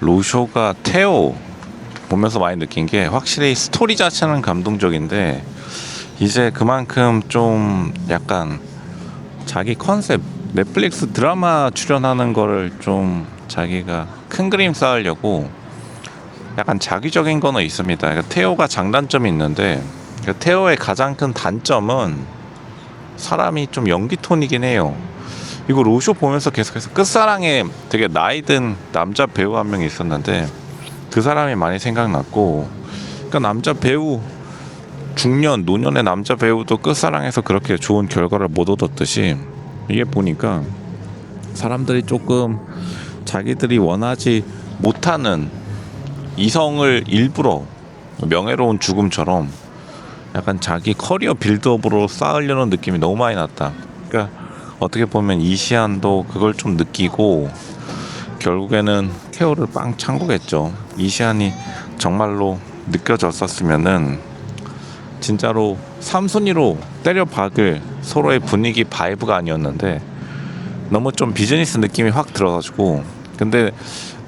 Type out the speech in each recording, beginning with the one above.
로쇼가 테오 보면서 많이 느낀 게 확실히 스토리 자체는 감동적인데 이제 그만큼 좀 약간 자기 컨셉 넷플릭스 드라마 출연하는 거를 좀 자기가 큰 그림 쌓으려고 약간 자기적인 거는 있습니다. 그러니까 테오가 장단점이 있는데 그 테오의 가장 큰 단점은 사람이 좀 연기 톤이긴 해요. 이거 로쇼 보면서 계속해서 끝사랑에 되게 나이 든 남자 배우 한명 있었는데 그 사람이 많이 생각났고 그러니까 남자 배우 중년 노년의 남자 배우도 끝사랑에서 그렇게 좋은 결과를 못 얻었듯이 이게 보니까 사람들이 조금 자기들이 원하지 못하는 이성을 일부러 명예로운 죽음처럼 약간 자기 커리어 빌드업으로 쌓으려는 느낌이 너무 많이 났다. 그러니까 어떻게 보면 이시안도 그걸 좀 느끼고 결국에는 케어를 빵 창구겠죠. 이시안이 정말로 느껴졌었으면은 진짜로 삼순위로 때려 박을 서로의 분위기 바이브가 아니었는데 너무 좀 비즈니스 느낌이 확 들어가지고 근데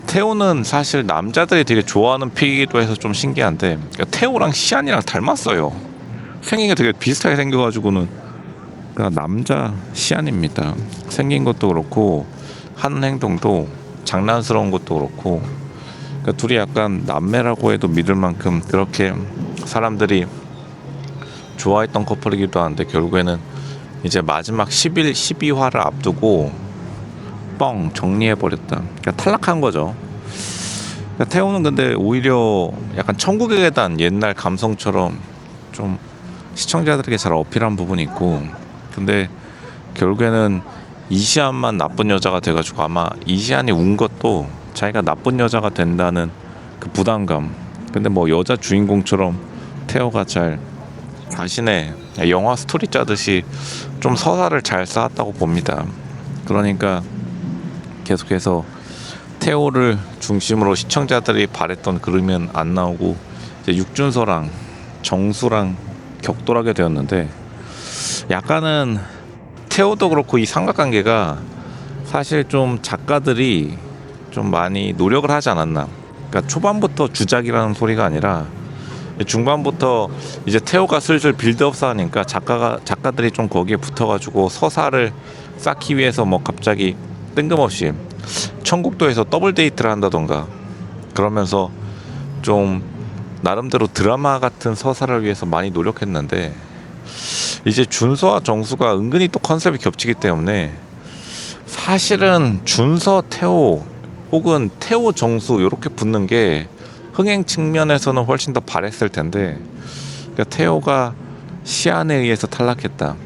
태호는 사실 남자들이 되게 좋아하는 픽이기도 해서 좀 신기한데 그러니까 태호랑 시안이랑 닮았어요. 생긴 게 되게 비슷하게 생겨가지고는 그러니까 남자 시안입니다. 생긴 것도 그렇고 하는 행동도 장난스러운 것도 그렇고 그러니까 둘이 약간 남매라고 해도 믿을 만큼 그렇게 사람들이 좋아했던 커플이기도 한데 결국에는 이제 마지막 11, 12화를 앞두고 뻥 정리해 버렸다. 그러니까 탈락한 거죠. 그러니까 태호는 근데 오히려 약간 천국의 계단 옛날 감성처럼 좀 시청자들에게 잘 어필한 부분이 있고 근데 결국에는 이시안만 나쁜 여자가 돼가지고 아마 이시안이 운 것도 자기가 나쁜 여자가 된다는 그 부담감. 근데 뭐 여자 주인공처럼 태호가 잘 자신의 영화 스토리 짜듯이 좀 서사를 잘 쌓았다고 봅니다. 그러니까 계속해서 태호를 중심으로 시청자들이 바랬던 그림은 안 나오고 이제 육준서랑 정수랑 격돌하게 되었는데 약간은 태호도 그렇고 이 삼각관계가 사실 좀 작가들이 좀 많이 노력을 하지 않았나. 그러니까 초반부터 주작이라는 소리가 아니라 중반부터 이제 태호가 슬슬 빌드업 쌓으니까 작가가 작가들이 좀 거기에 붙어가지고 서사를 쌓기 위해서 뭐 갑자기 뜬금없이 천국도에서 더블 데이트를 한다던가 그러면서 좀 나름대로 드라마 같은 서사를 위해서 많이 노력했는데 이제 준서와 정수가 은근히 또 컨셉이 겹치기 때문에 사실은 준서 태호 혹은 태호 정수 이렇게 붙는 게 흥행 측면에서는 훨씬 더 바랬을 텐데 그러니까 태호가 시안에 의해서 탈락했다.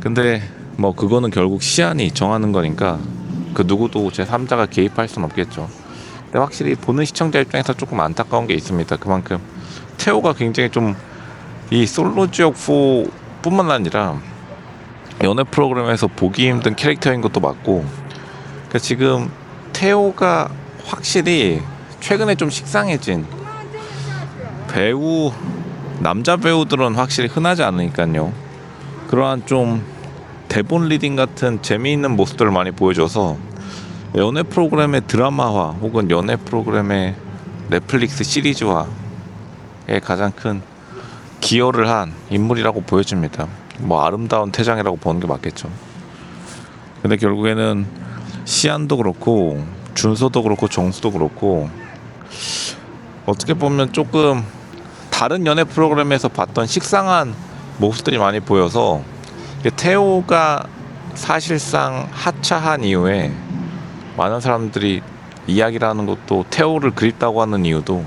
근데 뭐 그거는 결국 시안이 정하는 거니까 그 누구도 제 3자가 개입할 수는 없겠죠. 근데 확실히 보는 시청자 입장에서 조금 안타까운 게 있습니다. 그만큼 태호가 굉장히 좀 이 솔로 지역 4뿐만 아니라 연애 프로그램에서 보기 힘든 캐릭터인 것도 맞고 그러니까 지금 태호가 확실히 최근에 좀 식상해진 배우 남자 배우들은 확실히 흔하지 않으니까요. 그러한 좀 대본 리딩 같은 재미있는 모습들을 많이 보여줘서 연애 프로그램의 드라마화 혹은 연애 프로그램의 넷플릭스 시리즈화에 가장 큰 기여를 한 인물이라고 보여집니다. 뭐 아름다운 태장이라고 보는 게 맞겠죠. 근데 결국에는 시안도 그렇고 준서도 그렇고 정수도 그렇고 어떻게 보면 조금 다른 연애 프로그램에서 봤던 식상한 모습들이 많이 보여서 태호가 사실상 하차한 이후에 많은 사람들이 이야기를 하는 것도 태호를 그립다고 하는 이유도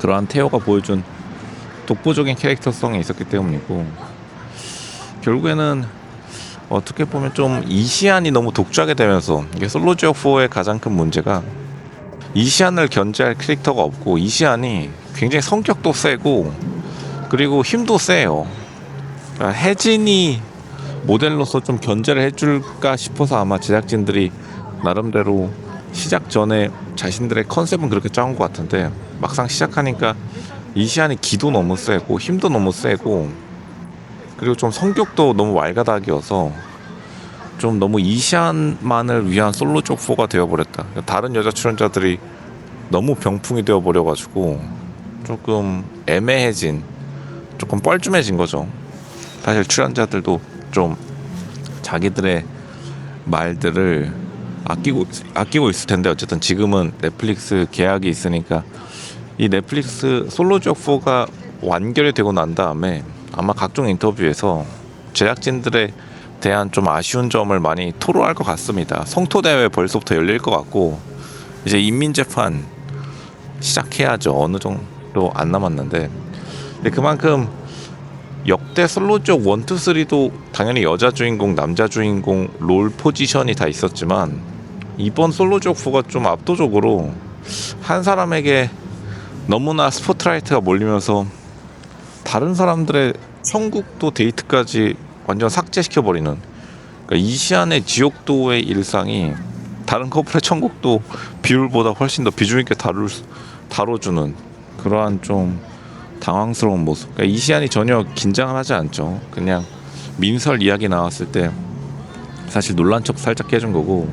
그러한 태호가 보여준 독보적인 캐릭터성이 있었기 때문이고 결국에는 어떻게 보면 좀 이시안이 너무 독주하게 되면서 이게 솔로 지역 4의 가장 큰 문제가 이시안을 견제할 캐릭터가 없고 이시안이 굉장히 성격도 세고 그리고 힘도 세요. 그러니까 혜진이 모델로서 좀 견제를 해줄까 싶어서 아마 제작진들이 나름대로 시작 전에 자신들의 컨셉은 그렇게 짜온 것 같은데 막상 시작하니까 이 시안이 기도 너무 세고 힘도 너무 세고 그리고 좀 성격도 너무 왈가닥이어서 좀 너무 이시안만을 위한 솔로 쪽 4가 되어버렸다. 다른 여자 출연자들이 너무 병풍이 되어버려가지고 조금 애매해진, 조금 뻘쭘해진 거죠. 사실 출연자들도 좀 자기들의 말들을 아끼고 아끼고 있을 텐데 어쨌든 지금은 넷플릭스 계약이 있으니까 이 넷플릭스 솔로 쪽 4가 완결이 되고 난 다음에 아마 각종 인터뷰에서 제작진들에 대한 좀 아쉬운 점을 많이 토로할 것 같습니다. 성토 대회 벌써부터 열릴 것 같고 이제 인민 재판 시작해야죠. 어느 정도 안 남았는데 그만큼 역대 솔로 쪽 1, 2, 3도 당연히 여자 주인공, 남자 주인공 롤 포지션이 다 있었지만 이번 솔로 쪽 4가 좀 압도적으로 한 사람에게 너무나 스포트라이트가 몰리면서 다른 사람들의 천국도 데이트까지 완전 삭제시켜 버리는 그러니까 이시안의 지옥도의 일상이 다른 커플의 천국도 비율보다 훨씬 더 비중 있게 다룰 수- 다뤄주는 그러한 좀 당황스러운 모습. 그러니까 이시안이 전혀 긴장을 하지 않죠. 그냥 민설 이야기 나왔을 때 사실 놀란 척 살짝 해준 거고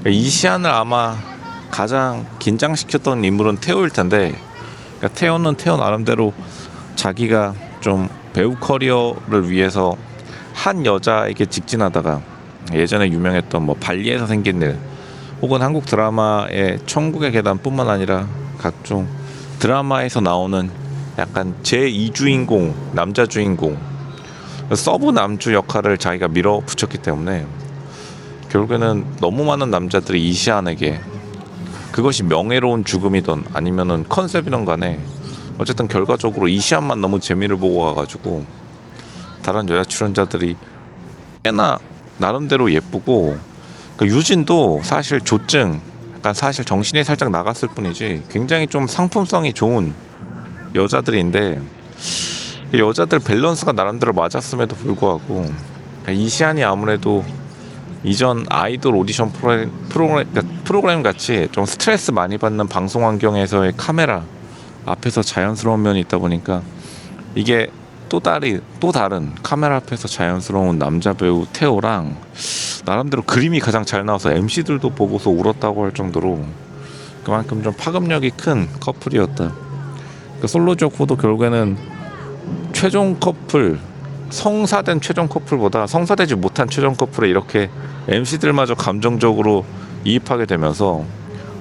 그러니까 이시안을 아마 가장 긴장시켰던 인물은 태호일 텐데 그러니까 태호는 태호 나름대로 자기가 좀 배우 커리어를 위해서 한 여자에게 직진하다가 예전에 유명했던 뭐 발리에서 생긴 일 혹은 한국 드라마의 천국의 계단뿐만 아니라 각종 드라마에서 나오는 약간 제2 주인공 남자 주인공 서브 남주 역할을 자기가 밀어붙였기 때문에 결국에는 너무 많은 남자들이 이시안에게 그것이 명예로운 죽음이던 아니면은 컨셉이던 간에 어쨌든 결과적으로 이시안만 너무 재미를 보고 가가지고 다른 여자 출연자들이 꽤나 나름대로 예쁘고 그 유진도 사실 조증 약간 사실 정신이 살짝 나갔을 뿐이지 굉장히 좀 상품성이 좋은 여자들인데 이 여자들 밸런스가 나름대로 맞았음에도 불구하고 이시안이 아무래도 이전 아이돌 오디션 프로그램, 프로그램, 그러니까 프로그램 같이 좀 스트레스 많이 받는 방송 환경에서의 카메라 앞에서 자연스러운 면이 있다 보니까 이게 또 다른 또 다른 카메라 앞에서 자연스러운 남자 배우 태호랑 나름대로 그림이 가장 잘 나와서 MC들도 보고서 울었다고 할 정도로 그만큼 좀 파급력이 큰 커플이었다. 그 솔로 조코도 결국에는 최종 커플 성사된 최종 커플보다 성사되지 못한 최종 커플에 이렇게 MC들마저 감정적으로 이입하게 되면서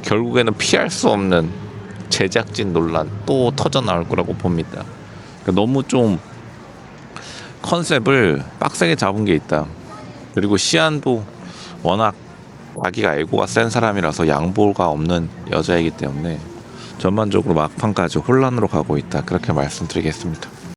결국에는 피할 수 없는 제작진 논란 또 터져 나올 거라고 봅니다. 그러니까 너무 좀 컨셉을 빡세게 잡은 게 있다. 그리고 시안도 워낙 자기가 에고가 센 사람이라서 양보가 없는 여자이기 때문에 전반적으로 막판까지 혼란으로 가고 있다. 그렇게 말씀드리겠습니다.